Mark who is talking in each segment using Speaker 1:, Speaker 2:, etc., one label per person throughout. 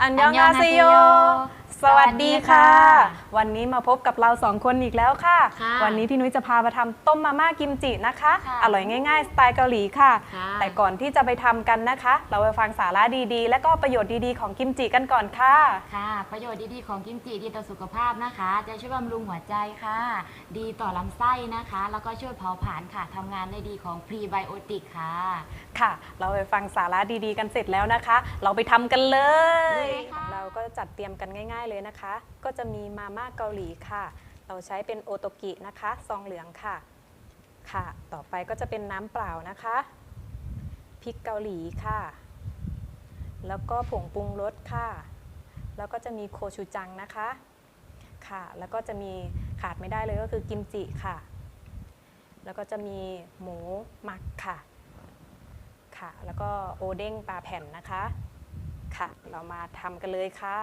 Speaker 1: อันยองอาเซโย สวัสดีค่ะ วันนี้มาพบกับเราสองคนอีกแล้วค่ะ
Speaker 2: ค่ะ
Speaker 1: วันนี้พี่นุ้ยจะพามาทำต้มมาม่ากิมจินะคะ
Speaker 2: ค่ะ
Speaker 1: อร่อยง่ายๆ สไตล์เกาหลีค่ะ
Speaker 2: ค่ะ
Speaker 1: แต่ก่อนที่จะไปทำกันนะคะ เราไปฟังสาระดีๆ และก็ประโยชน์ดีๆของกิมจิกันก่อนค่ะ
Speaker 2: ค่ะ ประโยชน์ดีๆของกิมจิดีต่อสุขภาพนะคะ จะช่วยบำรุงหัวใจค่ะ ดีต่อลำไส้นะคะ แล้วก็ช่วยเผาผลาญค่ะทำงานได้ดีของพรีไบโอติกค่ะ
Speaker 1: ค่ะ เราไปฟังสาระดีๆ กันเสร็จแล้วนะคะ เราไปทำกันเลย
Speaker 2: เลยค่ะ
Speaker 1: เรา ก็จัดเตรียมกันง่าย ๆเลยนะคะ ก็จะมีมาม่าเกาหลีค่ะ เราใช้เป็นโอโตกินะคะซองเหลืองค่ะ ค่ะ ต่อไปก็จะเป็นน้ำเปล่านะคะพริกเกาหลีค่ะ แล้วก็ผงปรุงรสค่ะ แล้วก็จะมีโคชูจังนะคะ ค่ะ แล้วก็จะมีขาดไม่ได้เลยก็คือกิมจิค่ะ แล้วก็จะมีหมูหมักค่ะ ค่ะ แล้วก็โอเด้งปลาแผ่นนะคะ ค่ะ เรามาทำกันเลยค่ะ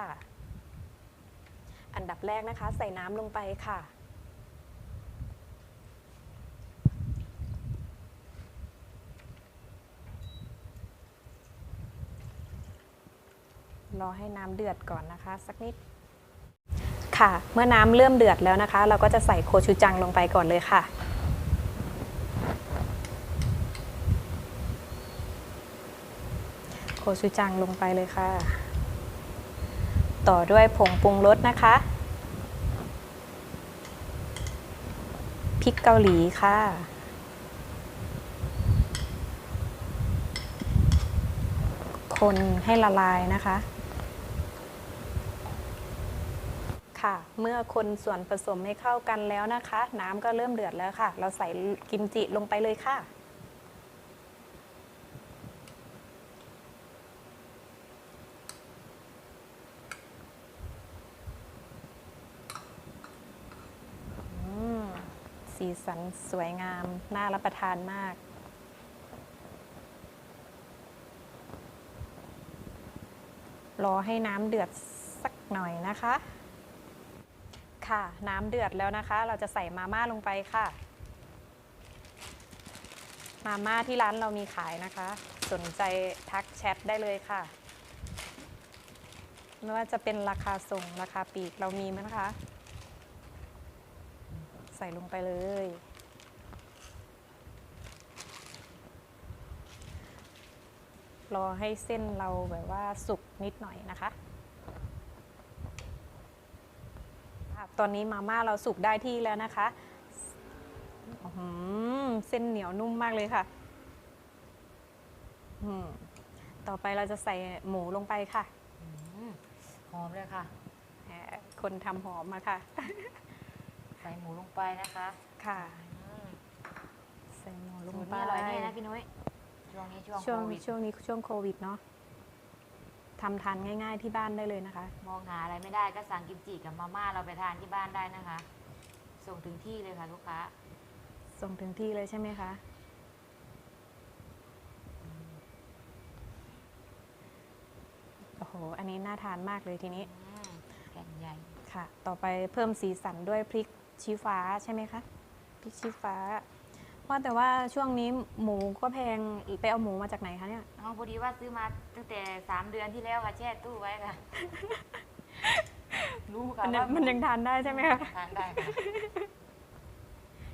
Speaker 1: อันดับแรกนะคะ ใส่น้ำลงไปค่ะ รอให้น้ำเดือดก่อนนะคะ สักนิด ค่ะ เมื่อน้ำเริ่มเดือดแล้วนะคะ เราก็จะใส่โคชูจังลงไปก่อนเลยค่ะ โคชูจังลงไปเลยค่ะ ต่อด้วยผงปรุงรสนะคะ พริกเกาหลีค่ะ คนให้ละลายนะคะ ค่ะ เมื่อคนส่วนผสมให้เข้ากันแล้วนะคะ น้ำก็เริ่มเดือดแล้วค่ะ เราใส่กิมจิลงไปเลยค่ะ อืม สีสันสวยงาม น่ารับประทานมาก รอให้น้ำเดือดสักหน่อยนะคะ ค่ะ น้ำเดือดแล้วนะคะ เราจะใส่มาม่าลงไปค่ะ มาม่าที่ร้านเรามีขายนะคะ สนใจทักแชทได้เลยค่ะไม่ว่าจะเป็นราคาส่งราคาปีกเรามีไหมนะคะ ส่ลงไปเลย รอให้เส้นเราแบบว่าสุกนิดหน่อยนะคะค่ะตอนนี้มาม่าเราสุกได้ที่แล้วนะคะอื้อหือเส้นเหนียวนุ่มมากเลยค่ะอืมต่อไปเราจะใส่หมูลงไปค่ะ
Speaker 2: อืมหอมเลยค่ะ
Speaker 1: แหมคนทำหอมมาค่ะ
Speaker 2: ใส่หมูลงไปนะคะ
Speaker 1: ค่ะ
Speaker 2: อืม
Speaker 1: ใส่หมูล
Speaker 2: สู
Speaker 1: ง
Speaker 2: ตร
Speaker 1: ไป
Speaker 2: นี้อร่อยแน่นะพี่นุ้ยช่วงนี้ช่วง
Speaker 1: ช่วง
Speaker 2: โควิด
Speaker 1: ช่วงนี้ช่วงโควิดเนาะทำทานง่ายๆที่บ้านได้เลยนะคะ
Speaker 2: มองหาอะไรไม่ได้ก็สั่งกิมจิกับมาม่าเราไปทานที่บ้านได้นะคะ ส่งถึงที่เลยค่ะลูกค้า
Speaker 1: ส่งถึงที่เลยใช่ไหมคะ โอ้โห อันนี้น่าทานมากเลยทีนี้
Speaker 2: อืมแผ่นใหญ่
Speaker 1: ค่ะ ต่อไปเพิ่มสีสันด้วยพริก ชี้ฟ้าใช่ไหมคะพริกชี้ฟ้าว่าแต่ว่าช่วงนี้หมูก็แพงไปเอาหมูมาจากไหนคะเนี่ย
Speaker 2: น้องพอดีว่าซื้อมาตั้งแต่สามเดือนที่แล้วค่ะแช่ตู้ไว้ค่ะ รู้ค่ะ
Speaker 1: มันยัง
Speaker 2: ว่า
Speaker 1: มันยังทานได้ใช่ไหมคะ
Speaker 2: ทานได้ค่ะ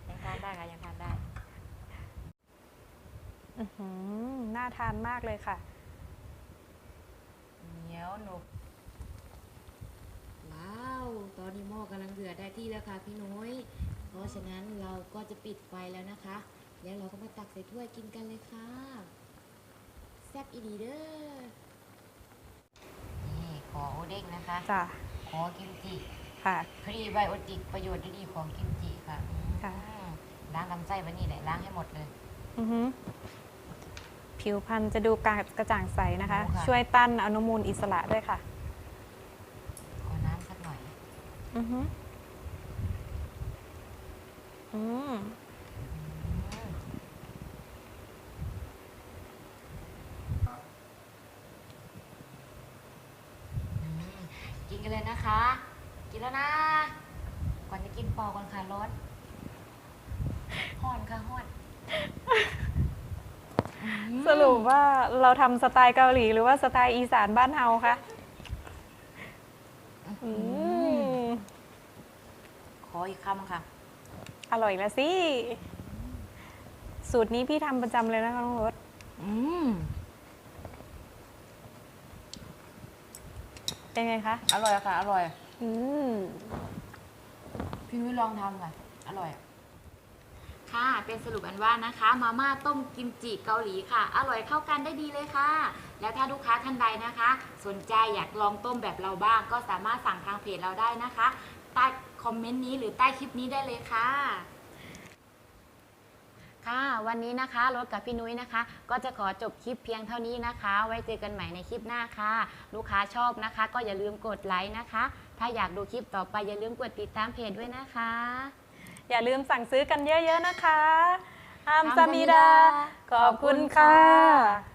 Speaker 2: ยังทานได้ค่ะยังทานได้
Speaker 1: อื้อหือน่าทานมากเลยค่ะ
Speaker 2: เหนียวหนุบว้าวตอ นนี้หม้อกำลังเดือดได้ที่แล้วค่ะพี่น้อยเพราะฉะนั้นเราก็จะปิดไฟแล้วนะคะ แล้วเราก็มาตักใส่ถ้วยกินกันเลยค่ะ แซ่บอีดีเด้อ นี่ขอโอเด้งนะคะ
Speaker 1: จ้ะ
Speaker 2: ขอกิมจิ
Speaker 1: ค่ะ
Speaker 2: พรีไบโอติกประโยชน์ดีๆของกิมจิค่ะ
Speaker 1: ค่ะ
Speaker 2: อืมล้างลำไส้ไว้นี่แหละล้างให้หมดเลย
Speaker 1: อือหือผิวพรรณจะดูกระกระจ่างใสนะคะ
Speaker 2: ดูค่ะ
Speaker 1: ช่วยต้านอนุมูลอิสระด้วยค่ะ
Speaker 2: ขอน้ำสักหน่อย
Speaker 1: อือหืออืม
Speaker 2: อืมกินกันเลยนะคะ กินแล้วนะ ก่อนจะกินปอกก่อนค่ะร้อนห้อนค่ะห้อน
Speaker 1: สรุปว่าเราทำสไตล์เกาหลีหรือว่าสไตล์อีสานบ้านเฮาคะอืม
Speaker 2: ข ออีกคำค่ะ
Speaker 1: อร่อยแล้วสิ สูตรนี้พี่ทำประจำเลยนะคะน้องรส
Speaker 2: อืม
Speaker 1: เป็นไงคะ
Speaker 2: อร่อยค่ะ อร่อย
Speaker 1: อืม
Speaker 2: พี่นุ้ยลองทำค่ะ อร่อย ค่ะ เป็นสรุปอันว่านะคะ มาม่าต้มกิมจิเกาหลีค่ะ อร่อยเข้ากันได้ดีเลยค่ะ แล้วถ้าลูกค้าท่านใดนะคะ สนใจอยากลองต้มแบบเราบ้าง ก็สามารถสั่งทางเพจเราได้นะคะ ใต้คอมเมนต์นี้หรือใต้คลิปนี้ได้เลยค่ะ ค่ะวันนี้นะคะรถกับพี่นุ้ยนะคะ ก็จะขอจบคลิปเพียงเท่านี้นะคะ ไว้เจอกันใหม่ในคลิปหน้าค่ะ ลูกค้าชอบนะคะ ก็อย่าลืมกดไลค์นะคะ ถ้าอยากดูคลิปต่อไปอย่าลืมกดติดตามเพจด้วยนะคะ
Speaker 1: อย่าลืมสั่งซื้อกันเยอะๆนะคะอาม
Speaker 2: อัม
Speaker 1: ซามิดา
Speaker 2: ซามิดา
Speaker 1: ขอบคุณค่ะ
Speaker 2: ขอบคุณค่ะ